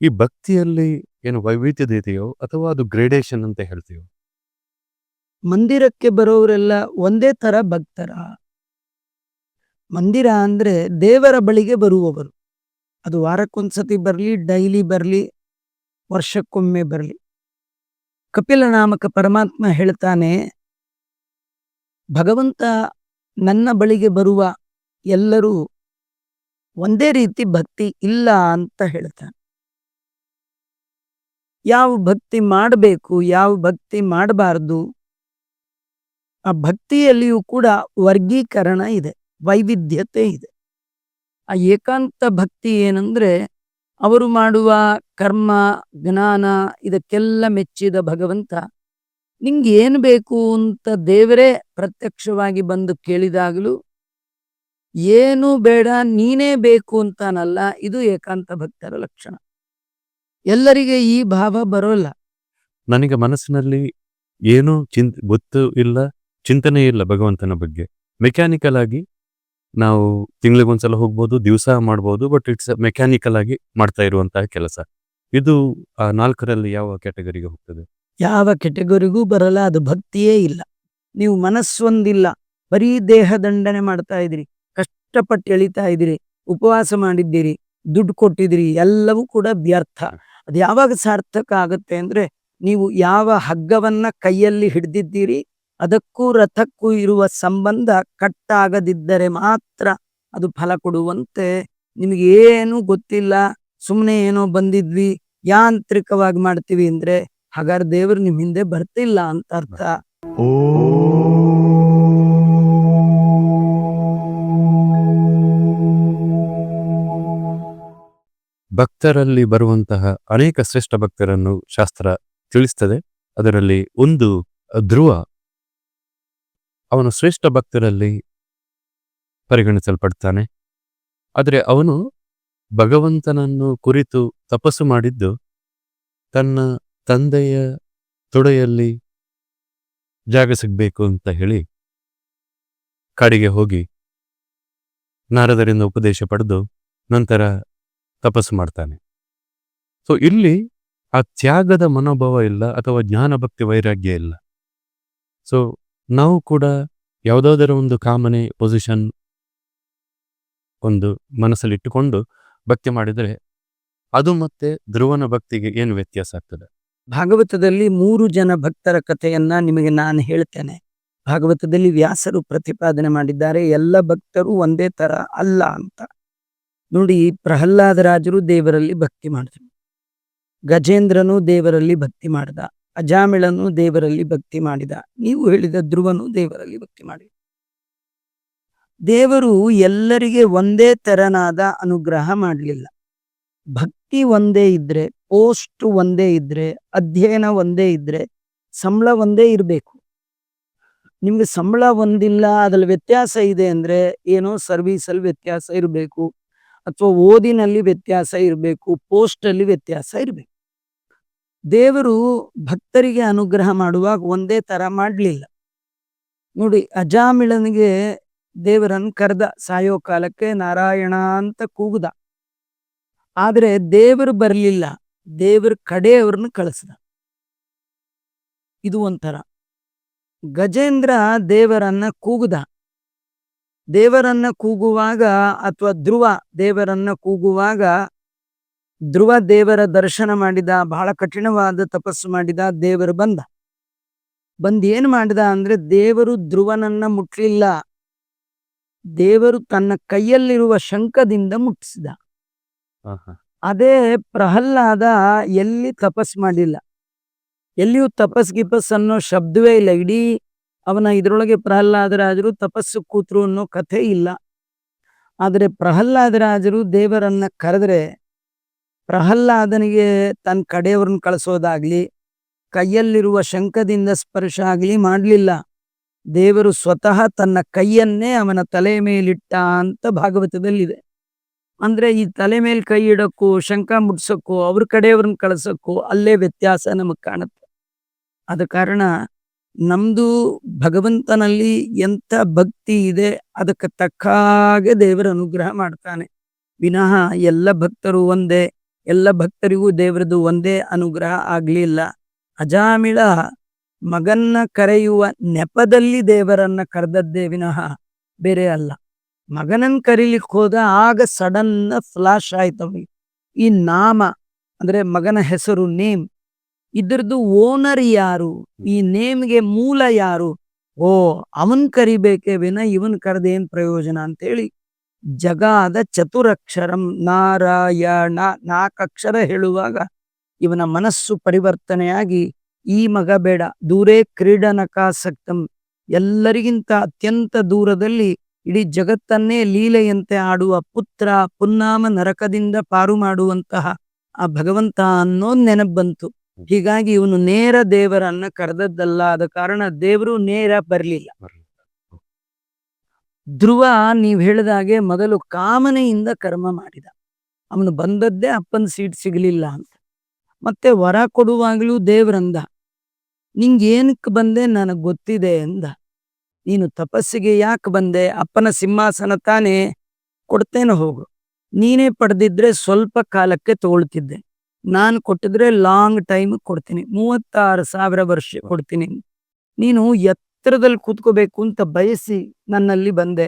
ಈ ಭಕ್ತಿಯಲ್ಲಿ ಏನು ವೈವಿಧ್ಯತೆ ಇದೆಯೋ ಅಥವಾ ಅದು ಗ್ರೇಡೇಷನ್ ಅಂತ ಹೇಳ್ತೀವೋ ಮಂದಿರಕ್ಕೆ ಬರೋರೆಲ್ಲ ಒಂದೇ ತರ ಭಕ್ತರ. ಮಂದಿರ ಅಂದ್ರೆ ದೇವರ ಬಳಿಗೆ ಬರುವವರು. ಅದು ವಾರಕ್ಕೊಂದ್ಸತಿ ಬರಲಿ, ಡೈಲಿ ಬರಲಿ, ವರ್ಷಕ್ಕೊಮ್ಮೆ ಬರಲಿ. ಕಪಿಲ ನಾಮಕ ಪರಮಾತ್ಮ ಹೇಳ್ತಾನೆ, ಭಗವಂತ ನನ್ನ ಬಳಿಗೆ ಬರುವ ಎಲ್ಲರೂ ಒಂದೇ ರೀತಿ ಭಕ್ತಿ ಇಲ್ಲ ಅಂತ ಹೇಳ್ತಾನೆ. ಯಾವ ಭಕ್ತಿ ಮಾಡಬೇಕು, ಯಾವ ಭಕ್ತಿ ಮಾಡಬಾರ್ದು? ಆ ಭಕ್ತಿಯಲ್ಲಿಯೂ ಕೂಡ ವರ್ಗೀಕರಣ ಇದೆ, ವೈವಿಧ್ಯತೆ ಇದೆ. ಆ ಏಕಾಂತ ಭಕ್ತಿ ಏನಂದ್ರೆ ಅವರು ಮಾಡುವ ಕರ್ಮ, ಜ್ಞಾನ, ಇದಕ್ಕೆಲ್ಲ ಮೆಚ್ಚಿದ ಭಗವಂತ. ನಿಂಗೆ ಏನು ಬೇಕು ಅಂತ ದೇವರೇ ಪ್ರತ್ಯಕ್ಷವಾಗಿ ಬಂದು ಕೇಳಿದಾಗಲೂ, ಏನು ಬೇಡ, ನೀನೇ ಬೇಕು ಅಂತಾನಲ್ಲ, ಇದು ಏಕಾಂತ ಭಕ್ತರ ಲಕ್ಷಣ. ಎಲ್ಲರಿಗೆ ಈ ಭಾವ ಬರೋಲ್ಲ. ನನಗೆ ಮನಸ್ಸಿನಲ್ಲಿ ಏನೂ ಚಿಂತ ಗೊತ್ತು ಇಲ್ಲ ಚಿಂತನೆ ಇಲ್ಲ ಭಗವಂತನ ಬಗ್ಗೆ. ಮೆಕ್ಯಾನಿಕಲ್ ಆಗಿ ನಾವು ತಿಂಗಳಿಗೊಂದ್ಸಲ ಹೋಗ್ಬೋದು ದಿವಸ ಮಾಡ್ಬೋದು ಬಟ್ ಇಟ್ಸ್ ಮೆಕ್ಯಾನಿಕಲ್ ಆಗಿ ಮಾಡ್ತಾ ಇರುವಂತಹ ಕೆಲಸ. ಇದು ಆ ನಾಲ್ಕರಲ್ಲಿ ಯಾವ ಕ್ಯಾಟಗರಿಗೆ ಹೋಗ್ತದೆ? ಯಾವ ಕೆಟಗರಿಗೂ ಬರಲ್ಲ ಅದು ಭಕ್ತಿಯೇ ಇಲ್ಲ. ನೀವು ಮನಸ್ಸೊಂದಿಲ್ಲ ಬರೀ ದೇಹ ದಂಡನೆ ಮಾಡ್ತಾ ಇದ್ದೀರಿ ಕಷ್ಟಪಟ್ಟು ಎಳಿತಾ ಇದ್ದೀರಿ ಉಪವಾಸ ಮಾಡಿದ್ದೀರಿ ದುಡ್ಡು ಕೊಟ್ಟಿದ್ದೀರಿ ಎಲ್ಲವೂ ಕೂಡ ವ್ಯರ್ಥ. ಅದು ಯಾವಾಗ ಸಾರ್ಥಕ ಆಗುತ್ತೆ ಅಂದ್ರೆ ನೀವು ಯಾವ ಹಗ್ಗವನ್ನ ಕೈಯಲ್ಲಿ ಹಿಡ್ದಿದ್ದೀರಿ, ಅದಕ್ಕೂ ರಥಕ್ಕೂ ಇರುವ ಸಂಬಂಧ ಕಟ್ಟಾಗದಿದ್ದರೆ ಮಾತ್ರ ಅದು ಫಲ ಕೊಡುವಂತೆ. ನಿಮಗೆ ಏನು ಗೊತ್ತಿಲ್ಲ ಸುಮ್ಮನೆ ಏನೋ ಬಂದಿದ್ವಿ, ಯಾಂತ್ರಿಕವಾಗಿ ಮಾಡ್ತೀವಿ ಅಂದ್ರೆ, ಹಾಗಾದ್ರೆ ದೇವರು ನಿಮ್ ಹಿಂದೆ ಬರ್ತಿಲ್ಲ ಅಂತ ಅರ್ಥ. ಭಕ್ತರಲ್ಲಿ ಬರುವಂತಹ ಅನೇಕ ಶ್ರೇಷ್ಠ ಭಕ್ತರನ್ನು ಶಾಸ್ತ್ರ ತಿಳಿಸ್ತದೆ. ಅದರಲ್ಲಿ ಒಂದು ಧ್ರುವ. ಅವನು ಶ್ರೇಷ್ಠ ಭಕ್ತರಲ್ಲಿ ಪರಿಗಣಿಸಲ್ಪಡ್ತಾನೆ. ಆದರೆ ಅವನು ಭಗವಂತನನ್ನು ಕುರಿತು ತಪಸ್ಸು ಮಾಡಿದ್ದು ತನ್ನ ತಂದೆಯ ತೊಡೆಯಲ್ಲಿ ಜಾಗ ಸಿಗಬೇಕು ಅಂತ ಹೇಳಿ ಕಾಡಿಗೆ ಹೋಗಿ ನಾರದರಿಂದ ಉಪದೇಶ ಪಡೆದು ನಂತರ ತಪಸ್ಸು ಮಾಡ್ತಾನೆ. ಸೊ ಇಲ್ಲಿ ಆ ತ್ಯಾಗದ ಮನೋಭಾವ ಇಲ್ಲ ಅಥವಾ ಜ್ಞಾನ ಭಕ್ತಿ ವೈರಾಗ್ಯ ಇಲ್ಲ. ಸೊ ನಾವು ಕೂಡ ಯಾವುದಾದರ ಒಂದು ಕಾಮನೆ ಪೊಸಿಷನ್ ಒಂದು ಮನಸ್ಸಲ್ಲಿಟ್ಟುಕೊಂಡು ಭಕ್ತಿ ಮಾಡಿದರೆ ಅದು ಮತ್ತೆ ಧ್ರುವನ ಭಕ್ತಿಗೆ ಏನು ವ್ಯತ್ಯಾಸ ಆಗ್ತದೆ? ಭಾಗವತದಲ್ಲಿ ಮೂರು ಜನ ಭಕ್ತರ ಕಥೆಯನ್ನ ನಿಮಗೆ ನಾನು ಹೇಳ್ತೇನೆ. ಭಾಗವತದಲ್ಲಿ ವ್ಯಾಸರು ಪ್ರತಿಪಾದನೆ ಮಾಡಿದ್ದಾರೆ, ಎಲ್ಲ ಭಕ್ತರು ಒಂದೇ ತರ ಅಲ್ಲ ಅಂತ. ನೋಡಿ ಪ್ರಹ್ಲಾದರಾಜರು ದೇವರಲ್ಲಿ ಭಕ್ತಿ ಮಾಡಿದ್ರು. ಗಜೇಂದ್ರನು ದೇವರಲ್ಲಿ ಭಕ್ತಿ ಮಾಡಿದ. ಅಜಾಮಿಳನು ದೇವರಲ್ಲಿ ಭಕ್ತಿ ಮಾಡಿದ. ನೀವು ಹೇಳಿದ ಧ್ರುವನು ದೇವರಲ್ಲಿ ಭಕ್ತಿ ಮಾಡಿದ. ದೇವರು ಎಲ್ಲರಿಗೆ ಒಂದೇ ತರನಾದ ಅನುಗ್ರಹ ಮಾಡಲಿಲ್ಲ. ಭಕ್ತಿ ಒಂದೇ ಇದ್ರೆ, ಪೋಸ್ಟ್ ಒಂದೇ ಇದ್ರೆ, ಅಧ್ಯಯನ ಒಂದೇ ಇದ್ರೆ, ಸಂಬಳ ಒಂದೇ ಇರಬೇಕು. ನಿಮ್ಗೆ ಸಂಬಳ ಒಂದಿಲ್ಲ, ಅದ್ರಲ್ಲಿ ವ್ಯತ್ಯಾಸ ಇದೆ ಅಂದ್ರೆ ಏನೋ ಸರ್ವಿಸಲ್ಲಿ ವ್ಯತ್ಯಾಸ ಇರಬೇಕು. ಅಥವಾ ಓದಿನಲ್ಲಿ ವ್ಯತ್ಯಾಸ ಇರಬೇಕು, ಪೋಸ್ಟಲ್ಲಿ ವ್ಯತ್ಯಾಸ ಇರಬೇಕು. ದೇವರು ಭಕ್ತರಿಗೆ ಅನುಗ್ರಹ ಮಾಡುವಾಗ ಒಂದೇ ತರ ಮಾಡಲಿಲ್ಲ. ನೋಡಿ, ಅಜಾಮಿಳನಿಗೆ ದೇವರನ್ನು ಕರೆದ ಸಾಯೋ ಕಾಲಕ್ಕೆ ನಾರಾಯಣ ಅಂತ ಕೂಗುದ. ಆದರೆ ದೇವರು ಬರಲಿಲ್ಲ, ದೇವರ ಕಡೆಯವ್ರನ್ನ ಕಳಿಸ್ದ. ಇದು ಒಂಥರ. ಗಜೇಂದ್ರ ದೇವರನ್ನ ಕೂಗುದ. ದೇವರನ್ನ ಕೂಗುವಾಗ ಅಥವಾ ಧ್ರುವ ದೇವರನ್ನ ಕೂಗುವಾಗ ಧ್ರುವ ದೇವರ ದರ್ಶನ ಮಾಡಿದ ಬಹಳ ಕಠಿಣವಾದ ತಪಸ್ಸು ಮಾಡಿದ ದೇವರು ಬಂದ. ಬಂದ್ ಏನ್ ಮಾಡಿದ ಅಂದ್ರೆ ದೇವರು ಧ್ರುವನನ್ನ ಮುಟ್ಲಿಲ್ಲ. ದೇವರು ತನ್ನ ಕೈಯಲ್ಲಿರುವ ಶಂಖದಿಂದ ಮುಟ್ಟಿಸಿದ. ಅದೇ ಪ್ರಹ್ಲಾದ ಎಲ್ಲಿ ತಪಸ್ ಮಾಡಿಲ್ಲ. ಎಲ್ಲಿಯೂ ತಪಸ್ ಗಿಪಸ್ ಅನ್ನೋ ಶಬ್ದವೇ ಇಲ್ಲ. ಇಡೀ ಅವನ ಇದರೊಳಗೆ ಪ್ರಹ್ಲಾದರಾಜರು ತಪಸ್ಸು ಕೂತರು ಅನ್ನೋ ಕಥೆ ಇಲ್ಲ. ಆದರೆ ಪ್ರಹ್ಲಾದರಾಜರು ದೇವರನ್ನ ಕರೆದ್ರೆ ಪ್ರಹ್ಲಾದನಿಗೆ ತನ್ನ ಕಡೆಯವ್ರನ್ನ ಕಳಿಸೋದಾಗ್ಲಿ, ಕೈಯಲ್ಲಿರುವ ಶಂಖದಿಂದ ಸ್ಪರ್ಶ ಆಗಲಿ ಮಾಡಲಿಲ್ಲ. ದೇವರು ಸ್ವತಃ ತನ್ನ ಕೈಯನ್ನೇ ಅವನ ತಲೆ ಮೇಲಿಟ್ಟ ಅಂತ ಭಾಗವತದಲ್ಲಿದೆ. ಅಂದ್ರೆ ಈ ತಲೆ ಮೇಲೆ ಕೈ ಇಡಕ್ಕೂ ಶಂಕ ಮುಟ್ಸಕ್ಕೂ, ಅವ್ರ ಕಡೆಯವ್ರನ್ನ ಕಳ್ಸಕ್ಕೂ ಅಲ್ಲೇ ವ್ಯತ್ಯಾಸ ನಮಗ್ ಕಾಣುತ್ತೆ. ಆದ ಕಾರಣ ನಮ್ದು ಭಗವಂತನಲ್ಲಿ ಎಂತ ಭಕ್ತಿ ಇದೆ ಅದಕ್ಕೆ ತಕ್ಕ ಹಾಗೆ ದೇವರ ಅನುಗ್ರಹ ಮಾಡ್ತಾನೆ. ವಿನಃ ಎಲ್ಲ ಭಕ್ತರು ಒಂದೇ, ಎಲ್ಲ ಭಕ್ತರಿಗೂ ದೇವರದು ಒಂದೇ ಅನುಗ್ರಹ ಆಗ್ಲಿಲ್ಲ. ಅಜಾಮಿಳ ಮಗನ್ನ ಕರೆಯುವ ನೆಪದಲ್ಲಿ ದೇವರನ್ನ ಕರೆದದ್ದೇ ವಿನಃ ಬೇರೆ ಅಲ್ಲ. ಮಗನನ್ ಕರೀಲಿಕ್ಕೆ ಹೋದ ಆಗ ಸಡನ್ ಫ್ಲಾಶ್ ಆಯ್ತು ಈ ನಾಮ ಅಂದ್ರೆ ಮಗನ ಹೆಸರು ನೇಮ್ ಇದ್ರದ್ದು ಓನರ್ ಯಾರು? ಈ ನೇಮ್ಗೆ ಮೂಲ ಯಾರು? ಓ, ಅವನ್ ಕರಿಬೇಕೇ ವಿನ ಇವನ್ ಕರೆದೇನ್ ಪ್ರಯೋಜನ ಅಂತೇಳಿ ಜಗಾದ ಚತುರಕ್ಷರಂ ನಾರಾಯಣ ನಾಲ್ಕಕ್ಷರ ಹೇಳುವಾಗ ಇವನ ಮನಸ್ಸು ಪರಿವರ್ತನೆಯಾಗಿ, ಈ ಮಗ ಬೇಡ, ದೂರೇ ಕ್ರೀಡನಕಾಸಕ್ತಂ ಎಲ್ಲರಿಗಿಂತ ಅತ್ಯಂತ ದೂರದಲ್ಲಿ ಇಡೀ ಜಗತ್ತನ್ನೇ ಲೀಲೆಯಂತೆ ಆಡುವ ಪುತ್ರ ಪುನ್ನಾಮ ನರಕದಿಂದ ಪಾರು ಮಾಡುವಂತಹ ಆ ಭಗವಂತ ಅನ್ನೋ ನೆನಪು ಬಂತು. ಹೀಗಾಗಿ ಇವನು ನೇರ ದೇವರನ್ನ ಕರೆದದ್ದಲ್ಲ ಆದ ಕಾರಣ ದೇವರು ನೇರ ಬರ್ಲಿಲ್ಲ. ಧ್ರುವ ನೀವ್ ಹೇಳಿದಾಗೆ ಮೊದಲು ಕಾಮನೆಯಿಂದ ಕರ್ಮ ಮಾಡಿದ. ಅವನು ಬಂದದ್ದೇ ಅಪ್ಪನ ಸೀಟ್ ಸಿಗಲಿಲ್ಲ ಅಂತ. ಮತ್ತೆ ವರ ಕೊಡುವಾಗಲೂ ದೇವ್ರಂದ. ನಿಂಗೇನಕ್ಕೆ ಬಂದೆ ನನಗೆ ಗೊತ್ತಿದೆ ಅಂದ ನೀನು ತಪಸ್ಸಿಗೆ ಯಾಕೆ ಬಂದೆ? ಅಪ್ಪನ ಸಿಂಹಾಸನ ತಾನೇ ಕೊಡ್ತೇನೆ ಹೋಗು. ನೀನೇ ಪಡೆದಿದ್ರೆ ಸ್ವಲ್ಪ ಕಾಲಕ್ಕೆ ತಗೊಳ್ತಿದ್ದೆ ನಾನು ಕೊಟ್ಟಿದ್ರೆ ಲಾಂಗ್ ಟೈಮ್ ಕೊಡ್ತೀನಿ. ಮೂವತ್ತಾರು ಸಾವಿರ ವರ್ಷ ಕೊಡ್ತೀನಿ. ನೀನು ಎತ್ತರದಲ್ಲಿ ಕೂತ್ಕೋಬೇಕು ಅಂತ ಬಯಸಿ ನನ್ನಲ್ಲಿ ಬಂದೆ.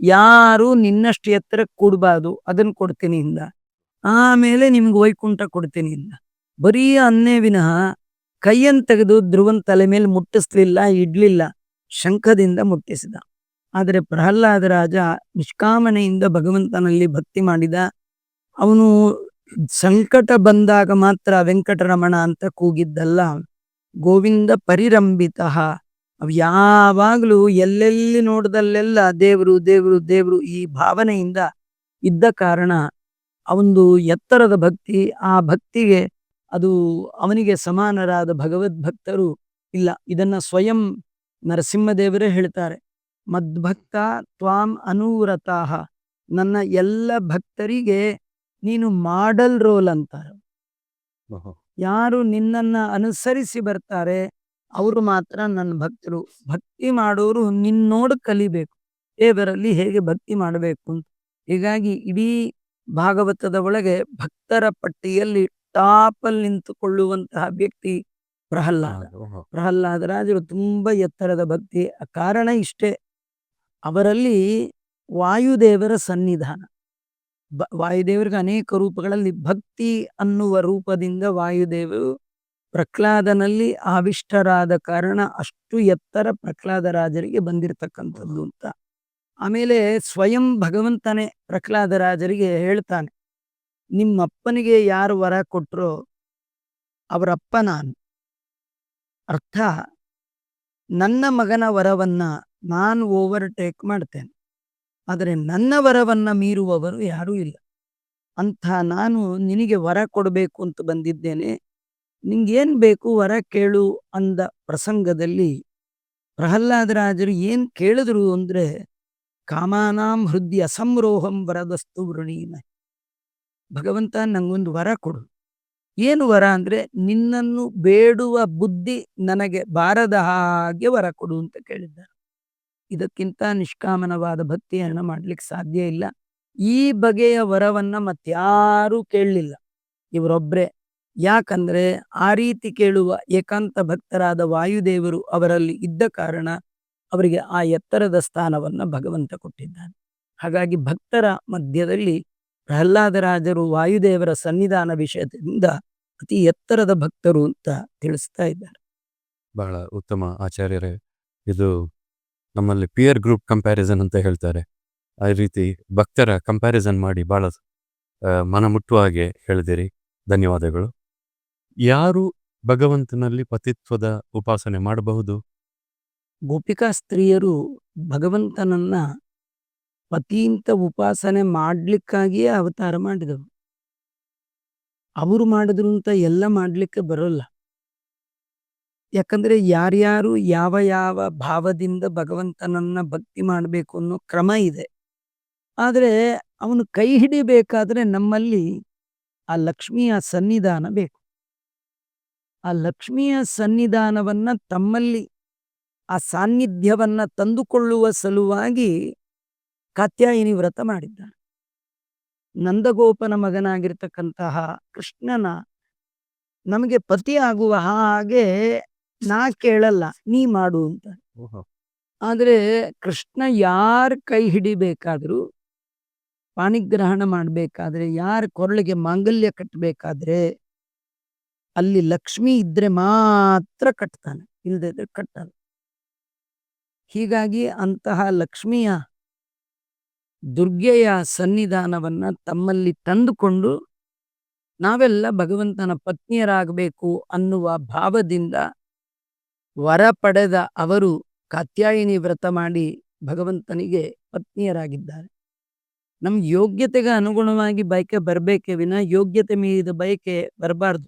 ಯಾರು ನಿನ್ನಷ್ಟು ಎತ್ತರ ಕೂಡಬಾರ್ದು. ಅದನ್ನ ಕೊಡ್ತೀನಿ ಇಂದ. ಆಮೇಲೆ ನಿಮ್ಗೆ ವೈಕುಂಠ ಕೊಡ್ತೀನಿ ಇಂದ. ಬರೀ ಅನ್ನೇ ವಿನಃ ಕೈಯನ್ ತೆಗೆದು ಧ್ರುವನ್ ತಲೆ ಮೇಲೆ ಮುಟ್ಟಿಸ್ಲಿಲ್ಲ ಇಡ್ಲಿಲ್ಲ. ಶಂಖದಿಂದ ಮುಟ್ಟಿಸಿದ. ಆದರೆ ಪ್ರಹ್ಲಾದ ರಾಜ ನಿಷ್ಕಾಮನೆಯಿಂದ ಭಗವಂತನಲ್ಲಿ ಭಕ್ತಿ ಮಾಡಿದ. ಅವನು ಸಂಕಟ ಬಂದಾಗ ಮಾತ್ರ ವೆಂಕಟರಮಣ ಅಂತ ಕೂಗಿದ್ದಲ್ಲ. ಗೋವಿಂದ ಪರಿರಂಭಿತ. ಯಾವಾಗಲೂ ಎಲ್ಲೆಲ್ಲಿ ನೋಡ್ದಲ್ಲೆಲ್ಲ ದೇವರು ದೇವರು ದೇವರು ಈ ಭಾವನೆಯಿಂದ ಇದ್ದ ಕಾರಣ ಅವನದು ಎತ್ತರದ ಭಕ್ತಿ, ಆ ಭಕ್ತಿಗೆ ಅದು ಅವನಿಗೆ ಸಮಾನರಾದ ಭಗವದ್ಭಕ್ತರು ಇಲ್ಲ. ಇದನ್ನ ಸ್ವಯಂ ನರಸಿಂಹದೇವರೇ ಹೇಳ್ತಾರೆ. ಮದ್ಭಕ್ತ ತ್ವಾಂ ಅನೂರತಾ ನನ್ನ ಎಲ್ಲ ಭಕ್ತರಿಗೆ ನೀನು ಮಾಡಲ್ ರೋಲ್ ಅಂತಾರೆ. ಯಾರು ನಿನ್ನನ್ನ ಅನುಸರಿಸಿ ಬರ್ತಾರೆ ಅವರು ಮಾತ್ರ ನನ್ನ ಭಕ್ತರು. ಭಕ್ತಿ ಮಾಡೋರು ನಿನ್ನೋಡ್ ಕಲಿಬೇಕು. ದೇವರಲ್ಲಿ ಹೇಗೆ ಭಕ್ತಿ ಮಾಡಬೇಕು ಅಂತ. ಹೀಗಾಗಿ ಇಡೀ ಭಾಗವತದ ಒಳಗೆ ಭಕ್ತರ ಪಟ್ಟಿಯಲ್ಲಿ ಟಾಪಲ್ಲಿ ನಿಂತುಕೊಳ್ಳುವಂತಹ ವ್ಯಕ್ತಿ ಪ್ರಹ್ಲಾದ. ಪ್ರಹ್ಲಾದ ರಾಜರು ತುಂಬಾ ಎತ್ತರದ ಭಕ್ತಿ. ಆ ಕಾರಣ ಇಷ್ಟೇ. ಅವರಲ್ಲಿ ವಾಯುದೇವರ ಸನ್ನಿಧಾನ. ಬ ವಾಯುದೇವರಿಗೆ ಅನೇಕ ರೂಪಗಳಲ್ಲಿ ಭಕ್ತಿ ಅನ್ನುವ ರೂಪದಿಂದ ವಾಯುದೇವರು ಪ್ರಹ್ಲಾದನಲ್ಲಿ ಆವಿಷ್ಟರಾದ ಕಾರಣ ಅಷ್ಟು ಎತ್ತರ ಪ್ರಹ್ಲಾದ ರಾಜರಿಗೆ ಬಂದಿರತಕ್ಕಂಥದ್ದು ಅಂತ. ಆಮೇಲೆ ಸ್ವಯಂ ಭಗವಂತನೇ ಪ್ರಹ್ಲಾದ ರಾಜರಿಗೆ ಹೇಳ್ತಾನೆ ನಿಮ್ಮಪ್ಪನಿಗೆ ಯಾರು ವರ ಕೊಟ್ಟರೋ ಅವರಪ್ಪ ನಾನು. ಅರ್ಥ ನನ್ನ ಮಗನ ವರವನ್ನ ನಾನು ಓವರ್ಟೇಕ್ ಮಾಡ್ತೇನೆ. ಆದರೆ ನನ್ನ ವರವನ್ನ ಮೀರುವವರು ಯಾರೂ ಇಲ್ಲ. ಅಂಥ ನಾನು ನಿನಗೆ ವರ ಕೊಡಬೇಕು ಅಂತ ಬಂದಿದ್ದೇನೆ. ನಿಂಗೇನು ಬೇಕು ವರ ಕೇಳು ಅಂದ ಪ್ರಸಂಗದಲ್ಲಿ ಪ್ರಹ್ಲಾದರಾಜರು ಏನು ಕೇಳಿದ್ರು ಅಂದ್ರೆ, ಕಾಮಾನಾಂ ಹೃದಯ ಅಸಂರೋಹಂ ವರದಸ್ತು ವೃಣೀನ ಭಗವಂತ ನಂಗೊಂದು ವರ ಕೊಡು. ಏನು ವರ ಅಂದ್ರೆ, ನಿನ್ನನ್ನು ಬೇಡುವ ಬುದ್ಧಿ ನನಗೆ ಬಾರದ ಹಾಗೆ ವರ ಕೊಡು ಅಂತ ಕೇಳಿದ್ದಾರೆ. ಇದಕ್ಕಿಂತ ನಿಷ್ಕಾಮನವಾದ ಭಕ್ತಿಯನ್ನ ಮಾಡ್ಲಿಕ್ಕೆ ಸಾಧ್ಯ ಇಲ್ಲ. ಈ ಬಗೆಯ ವರವನ್ನ ಮತ್ತಾರೂ ಕೇಳಲಿಲ್ಲ. ಇವರೊಬ್ಬರೇ ಯಾಕಂದ್ರೆ ಆ ರೀತಿ ಕೇಳುವ ಏಕಾಂತ ಭಕ್ತರಾದ ವಾಯುದೇವರು ಅವರಲ್ಲಿ ಇದ್ದ ಕಾರಣ ಅವರಿಗೆ ಆ ಎತ್ತರದ ಸ್ಥಾನವನ್ನ ಭಗವಂತ ಕೊಟ್ಟಿದ್ದಾನೆ. ಹಾಗಾಗಿ ಭಕ್ತರ ಮಧ್ಯದಲ್ಲಿ ಪ್ರಹ್ಲಾದರಾಜರು ವಾಯುದೇವರ ಸನ್ನಿಧಾನ ವಿಷಯದಿಂದ ಅತಿ ಎತ್ತರದ ಭಕ್ತರು ಅಂತ ತಿಳಿಸ್ತಾ ಇದ್ದಾರೆ. ಬಹಳ ಉತ್ತಮ ಆಚಾರ್ಯರೇ, ಇದು ನಮ್ಮಲ್ಲಿ ಪಿಯರ್ ಗ್ರೂಪ್ ಕಂಪ್ಯಾರಿಸನ್ ಅಂತ ಹೇಳ್ತಾರೆ. ಆ ರೀತಿ ಭಕ್ತರ ಕಂಪ್ಯಾರಿಸನ್ ಮಾಡಿ ಭಾಳ ಮನ ಮುಟ್ಟುವ ಹಾಗೆ ಹೇಳಿದಿರಿ ಧನ್ಯವಾದಗಳು. ಯಾರು ಭಗವಂತನಲ್ಲಿ ಪತಿತ್ವದ ಉಪಾಸನೆ ಮಾಡಬಹುದು? ಗೋಪಿಕಾ ಸ್ತ್ರೀಯರು ಭಗವಂತನನ್ನ ಪತಿಯಿಂದ ಉಪಾಸನೆ ಮಾಡಲಿಕ್ಕಾಗಿಯೇ ಅವತಾರ ಮಾಡಿದವು. ಅವರು ಮಾಡಿದ್ರು ಅಂತ ಎಲ್ಲ ಮಾಡ್ಲಿಕ್ಕೆ ಬರೋಲ್ಲ. ಯಾಕಂದ್ರೆ ಯಾರ್ಯಾರು ಯಾವ ಯಾವ ಭಾವದಿಂದ ಭಗವಂತನನ್ನ ಭಕ್ತಿ ಮಾಡಬೇಕು ಅನ್ನೋ ಕ್ರಮ ಇದೆ. ಆದರೆ ಅವನು ಕೈ ಹಿಡಿಬೇಕಾದ್ರೆ ನಮ್ಮಲ್ಲಿ ಆ ಲಕ್ಷ್ಮಿಯ ಸನ್ನಿಧಾನ ಬೇಕು. ಆ ಲಕ್ಷ್ಮಿಯ ಸನ್ನಿಧಾನವನ್ನ ತಮ್ಮಲ್ಲಿ ಆ ಸಾನ್ನಿಧ್ಯವನ್ನ ತಂದುಕೊಳ್ಳುವ ಸಲುವಾಗಿ ಕಾತ್ಯಾಯಿನಿ ವ್ರತ ಮಾಡಿದ್ದಾನೆ. ನಂದಗೋಪನ ಮಗನಾಗಿರ್ತಕ್ಕಂತಹ ಕೃಷ್ಣನ ನಮಗೆ ಪತಿ ಆಗುವ ಹಾಗೆ ನಾ ಕೇಳಲ್ಲ ನೀ ಮಾಡು ಅಂತ. ಆದ್ರೆ ಕೃಷ್ಣ ಯಾರ ಕೈ ಹಿಡಿಬೇಕಾದ್ರೂ ಪಾಣಿಗ್ರಹಣ ಮಾಡ್ಬೇಕಾದ್ರೆ ಯಾರ ಕೊರಳಿಗೆ ಮಾಂಗಲ್ಯ ಕಟ್ಟಬೇಕಾದ್ರೆ ಅಲ್ಲಿ ಲಕ್ಷ್ಮಿ ಇದ್ರೆ ಮಾತ್ರ ಕಟ್ತಾನೆ ಇಲ್ದಿದ್ರೆ ಕಟ್ಟಲ್ಲ. ಹೀಗಾಗಿ ಅಂತಹ ಲಕ್ಷ್ಮಿಯ ದುರ್ಗೆಯ ಸನ್ನಿಧಾನವನ್ನ ತಮ್ಮಲ್ಲಿ ತಂದುಕೊಂಡು ನಾವೆಲ್ಲ ಭಗವಂತನ ಪತ್ನಿಯರಾಗಬೇಕು ಅನ್ನುವ ಭಾವದಿಂದ ವರ ಪಡೆದ ಅವರು ಕಾತ್ಯಾಯಿನಿ ವ್ರತ ಮಾಡಿ ಭಗವಂತನಿಗೆ ಪತ್ನಿಯರಾಗಿದ್ದಾರೆ. ನಮ್ಮ ಯೋಗ್ಯತೆಗೆ ಅನುಗುಣವಾಗಿ ಬಯಕೆ ಬರಬೇಕೇ ವಿನ ಯೋಗ್ಯತೆ ಮೀರಿದ ಬಯಕೆ ಬರಬಾರ್ದು.